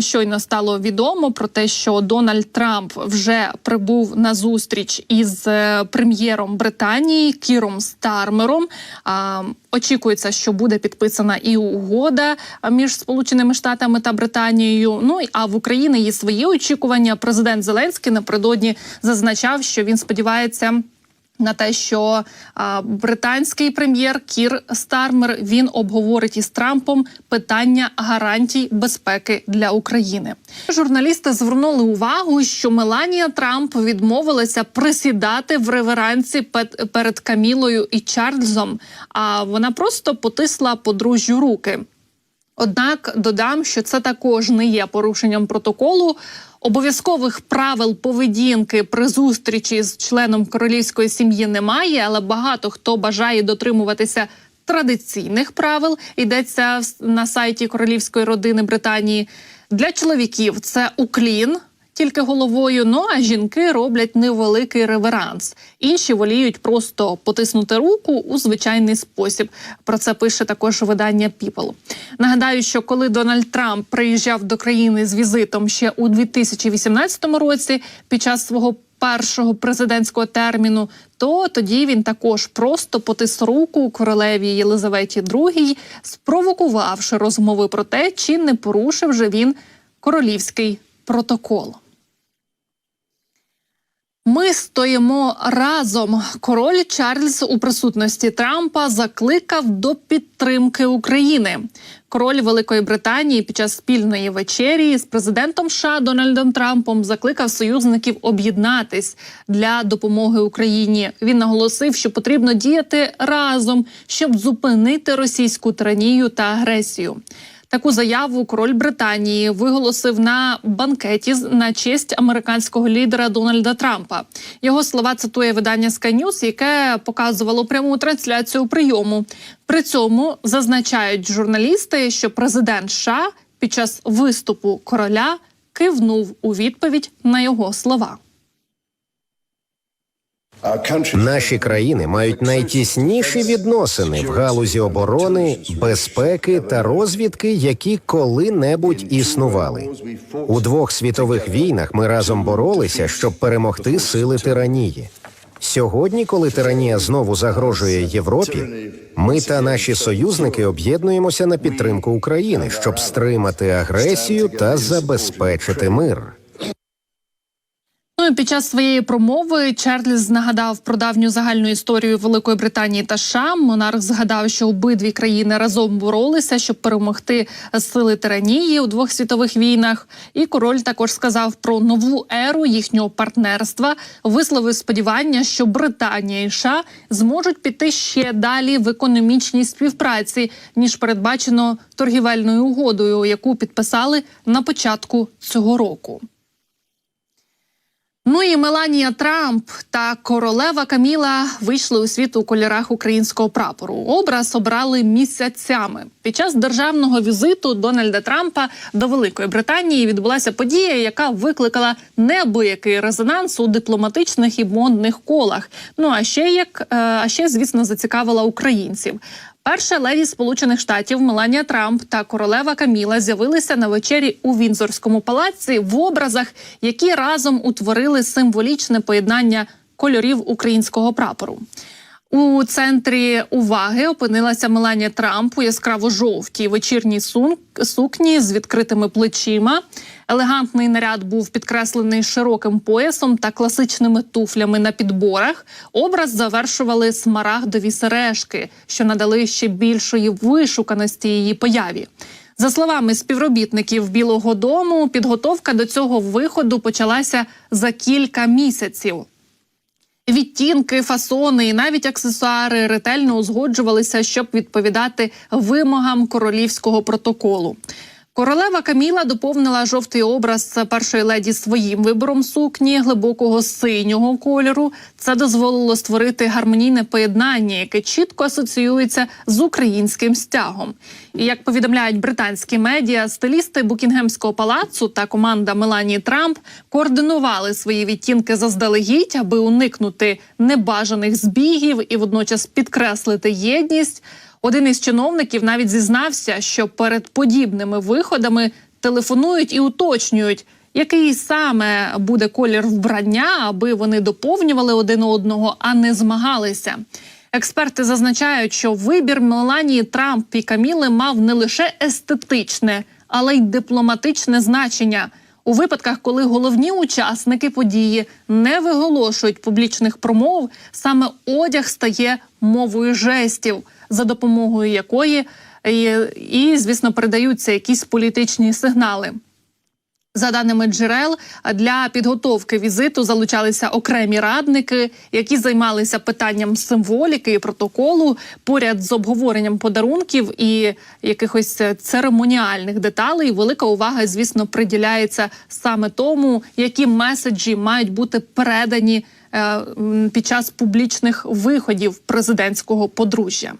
Щойно стало відомо про те, що Дональд Трамп вже прибув на зустріч із е, прем'єром Британії Кіром Стармером. Очікується, що буде підписана і угода між Сполученими Штатами та Британією. Ну а в Україні є свої очікування. Президент Зеленський напередодні зазначав, що він сподівається. На те, що а, британський прем'єр Кір Стармер він обговорить із Трампом питання гарантій безпеки для України. Журналісти звернули увагу, що Меланія Трамп відмовилася присідати в реверансі пет- перед Камілою і Чарльзом. А вона просто потисла подружжю руки. Однак додам, що це також не є порушенням протоколу. Обов'язкових правил поведінки при зустрічі з членом королівської сім'ї немає, але багато хто бажає дотримуватися традиційних правил. Йдеться на сайті королівської родини Британії. Для чоловіків це уклін. Тільки головою, ну а жінки роблять невеликий реверанс. Інші воліють просто потиснути руку у звичайний спосіб. Про це пише також видання People. Нагадаю, що коли Дональд Трамп приїжджав до країни з візитом ще у 2018 році, під час свого першого президентського терміну, то тоді він також просто потис руку королеві Єлизаветі II, спровокувавши розмови про те, чи не порушив же він королівський протокол. Ми стоїмо разом. Король Чарльз у присутності Трампа закликав до підтримки України. Король Великої Британії під час спільної вечері з президентом США Дональдом Трампом закликав союзників об'єднатись для допомоги Україні. Він наголосив, що потрібно діяти разом, щоб зупинити російську тиранію та агресію. Таку заяву король Британії виголосив на банкеті на честь американського лідера Дональда Трампа. Його слова цитує видання Sky News, яке показувало пряму трансляцію прийому. При цьому зазначають журналісти, що президент США під час виступу короля кивнув у відповідь на його слова. Наші країни мають найтісніші відносини в галузі оборони, безпеки та розвідки, які коли-небудь існували. У двох світових війнах ми разом боролися, щоб перемогти сили тиранії. Сьогодні, коли тиранія знову загрожує Європі, ми та наші союзники об'єднуємося на підтримку України, щоб стримати агресію та забезпечити мир. Ну і під час своєї промови Чарльз нагадав про давню загальну історію Великої Британії та США. Монарх згадав, що обидві країни разом боролися, щоб перемогти сили тиранії у двох світових війнах. І король також сказав про нову еру їхнього партнерства. Висловив сподівання, що Британія і США зможуть піти ще далі в економічній співпраці ніж передбачено торгівельною угодою, яку підписали на початку цього року. Ну і Меланія Трамп та королева Каміла вийшли у світ у кольорах українського прапору. Образ обрали місяцями. Під час державного візиту Дональда Трампа до Великої Британії відбулася подія, яка викликала неабиякий резонанс у дипломатичних і модних колах. Ну а ще як е, а ще, звісно, зацікавила українців. Перша леді Сполучених Штатів Меланія Трамп та королева Каміла з'явилися на вечері у Вінзорському палаці в образах, які разом утворили символічне поєднання кольорів українського прапору. У центрі уваги опинилася Меланія Трамп у яскраво жовтій вечірній сукні з відкритими плечима. Елегантний наряд був підкреслений широким поясом та класичними туфлями на підборах. Образ завершували смарагдові сережки, що надали ще більшої вишуканості її появі. За словами співробітників Білого Дому, підготовка до цього виходу почалася за кілька місяців. Відтінки, фасони і навіть аксесуари ретельно узгоджувалися, щоб відповідати вимогам королівського протоколу. Королева Каміла доповнила жовтий образ першої леді своїм вибором сукні глибокого синього кольору. Це дозволило створити гармонійне поєднання, яке чітко асоціюється з українським стягом. І як повідомляють британські медіа, стилісти Букінгемського палацу та команда Меланії Трамп координували свої відтінки заздалегідь, аби уникнути небажаних збігів і водночас підкреслити єдність. Один із чиновників навіть зізнався, що перед подібними виходами телефонують і уточнюють, який саме буде колір вбрання, аби вони доповнювали один одного, а не змагалися. Експерти зазначають, що вибір Меланії Трамп і Каміли мав не лише естетичне, але й дипломатичне значення. У випадках, коли головні учасники події не виголошують публічних промов, саме одяг стає мовою жестів, за допомогою якої і, і звісно передаються якісь політичні сигнали. За даними джерел, для підготовки візиту залучалися окремі радники, які займалися питанням символіки і протоколу поряд з обговоренням подарунків і якихось е, церемоніальних деталей. Велика увага, звісно, приділяється саме тому, які меседжі мають бути передані е, під час публічних виходів президентського подружжя.